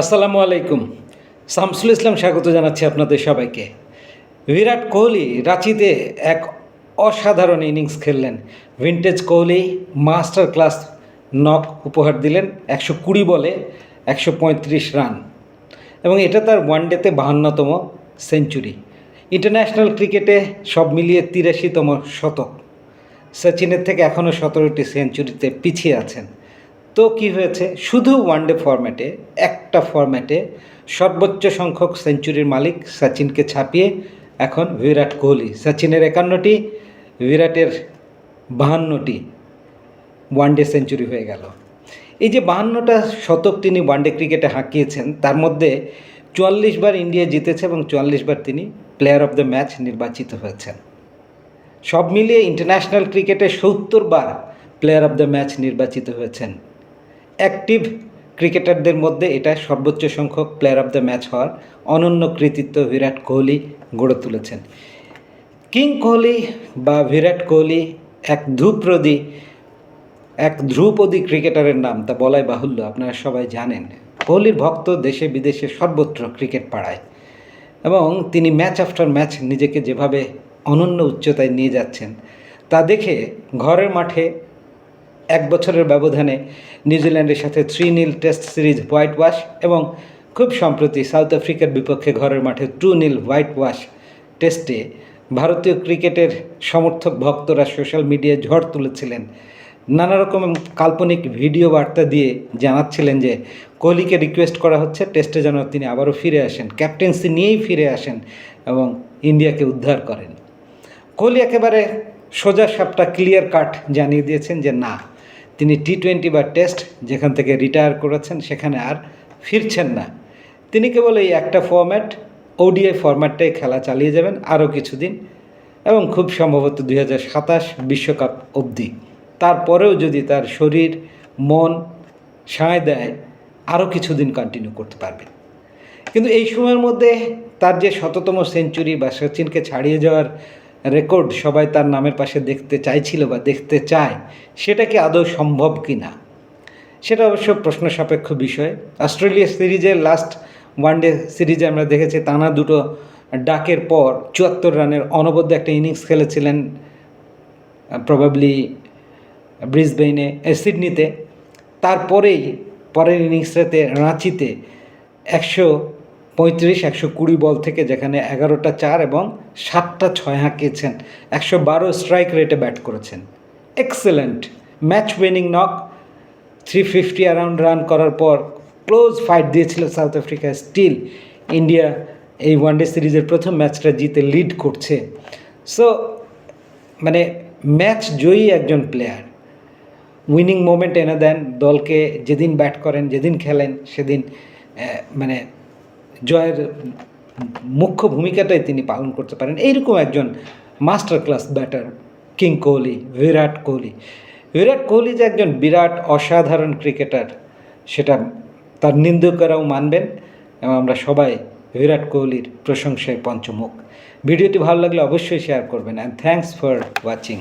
আসসালামু আলাইকুম। শামসুল ইসলাম স্বাগত জানাচ্ছি আপনাদের সবাইকে। বিরাট কোহলি রাঁচিতে এক অসাধারণ innings খেললেন। Vintage Kohli master class knock উপহার দিলেন একশো কুড়ি বলে একশো পঁয়ত্রিশ রান। এবং এটা তার ওয়ানডেতে বাহান্নতম সেঞ্চুরি। ইন্টারন্যাশনাল ক্রিকেটে সব মিলিয়ে তিরাশিতম শতক। সচিনের থেকে এখনও সতেরোটি সেঞ্চুরিতে পিছিয়ে আছেন। তো কি হয়েছে? শুধু ওয়ানডে ফরম্যাটে একটা ফরম্যাটে সর্বোচ্চ সংখ্যক সেঞ্চুরির মালিক সচিনকে ছাপিয়ে এখন বিরাট কোহলি। সচিনের একান্নটি, বিরাটের বাহান্নটি ওয়ানডে সেঞ্চুরি হয়ে গেল। এই যে বাহান্নটা শতক তিনি ওয়ানডে ক্রিকেটে হাঁকিয়েছেন, তার মধ্যে চুয়াল্লিশ বার ইন্ডিয়া জিতেছে এবং চুয়াল্লিশ বার তিনি প্লেয়ার অফ দ্য ম্যাচ নির্বাচিত হয়েছেন। সব মিলিয়ে ইন্টারন্যাশনাল ক্রিকেটে সত্তর বার প্লেয়ার অফ দ্য ম্যাচ নির্বাচিত হয়েছেন। অ্যাক্টিভ ক্রিকেটারদের মধ্যে এটা সর্বোচ্চ সংখ্যক প্লেয়ার অফ দ্য ম্যাচ হওয়ার অনন্য কৃতিত্ব বিরাট কোহলি গড়ে তুলেছেন। কিং কোহলি বা বিরাট কোহলি এক ধ্রুপ্রদী এক ধ্রুপদী ক্রিকেটারের নাম তা বলাই বাহুল্য, আপনারা সবাই জানেন। কোহলির ভক্ত দেশে বিদেশে সর্বত্র ক্রিকেট পাড়ায় এবং তিনি ম্যাচ আফটার ম্যাচ নিজেকে যেভাবে অনন্য উচ্চতায় নিয়ে যাচ্ছেন, তা দেখে ঘরের মাঠে এক বছরের ব্যবধানে নিউজিল্যান্ডের সাথে three nil test series white wash এবং খুব সম্প্রতি সাউথ আফ্রিকার বিপক্ষে ঘরের মাঠে টু নীল হোয়াইট ওয়াশ টেস্টে ভারতীয় ক্রিকেটের সমর্থক ভক্তরা সোশ্যাল মিডিয়ায় ঝড় তুলেছিলেন। নানা রকম কাল্পনিক ভিডিও বার্তা দিয়ে জানাচ্ছিলেন যে, কোহলিকে রিকোয়েস্ট করা হচ্ছে টেস্টে যেন তিনি আবারও ফিরে আসেন, ক্যাপ্টেন্সি নিয়েই ফিরে আসেন এবং ইন্ডিয়াকে উদ্ধার করেন। কোহলি একেবারে সোজা সাপটা ক্লিয়ার কাট জানিয়ে দিয়েছেন যে, না। তিনি টি টোয়েন্টি বা টেস্ট যেখান থেকে রিটায়ার করেছেন, সেখানে আর ফিরছেন না। তিনি কেবল এই একটা ফরম্যাট ওডিআই ফরম্যাটটাই খেলা চালিয়ে যাবেন আরও কিছুদিন এবং খুব সম্ভবত দুই বিশ্বকাপ অবধি। তারপরেও যদি তার শরীর, মন সায় দেয়, আরও কিছুদিন কন্টিনিউ করতে পারবেন। কিন্তু এই সময়ের মধ্যে তার যে শততম সেঞ্চুরি বা সচিনকে ছাড়িয়ে যাওয়ার রেকর্ড সবাই তার নামের পাশে দেখতে চাইছিল বা দেখতে চায়, সেটা কি আদৌ সম্ভব কি না? সেটা অবশ্য প্রশ্ন সাপেক্ষ বিষয়। অস্ট্রেলিয়া সিরিজের লাস্ট ওয়ানডে সিরিজে আমরা দেখেছি টানা দুটো ডাকের পর চুয়াত্তর রানের অনবদ্য একটা ইনিংস খেলেছিলেন প্রবাবলি ব্রিসবেইনে সিডনিতে। তারপরেই পরের ইনিংসটাতে রাঁচিতে একশো পঁয়ত্রিশ, একশো কুড়ি বল থেকে যেখানে এগারোটা চার এবং সাতটা ছয় হাঁকিয়েছেন, একশো বারো স্ট্রাইক রেটে ব্যাট করেছেন। Excellent match winning knock three fifty around run করার পর ক্লোজ ফাইট দিয়েছিল সাউথ আফ্রিকা স্টিল ইন্ডিয়া এই ওয়ানডে সিরিজের প্রথম ম্যাচটা জিতে লিড করছে। সো মানে ম্যাচ জয়ী একজন প্লেয়ার উইনিং মোমেন্ট এনে দেন, দলকে যেদিন ব্যাট করেন, যেদিন খেলেন, সেদিন মানে জয়ের মুখ্য ভূমিকাটাই তিনি পালন করতে পারেন। এইরকম একজন master class batter, king Kohli, Virat Kohli. Virat Kohli যে একজন বিরাট অসাধারণ ক্রিকেটার, সেটা তার নিন্দুকেরাও মানবেন এবং আমরা সবাই বিরাট কোহলির প্রশংসায় পঞ্চমুখ। ভিডিওটি ভালো লাগলে অবশ্যই শেয়ার করবেন। And thanks for watching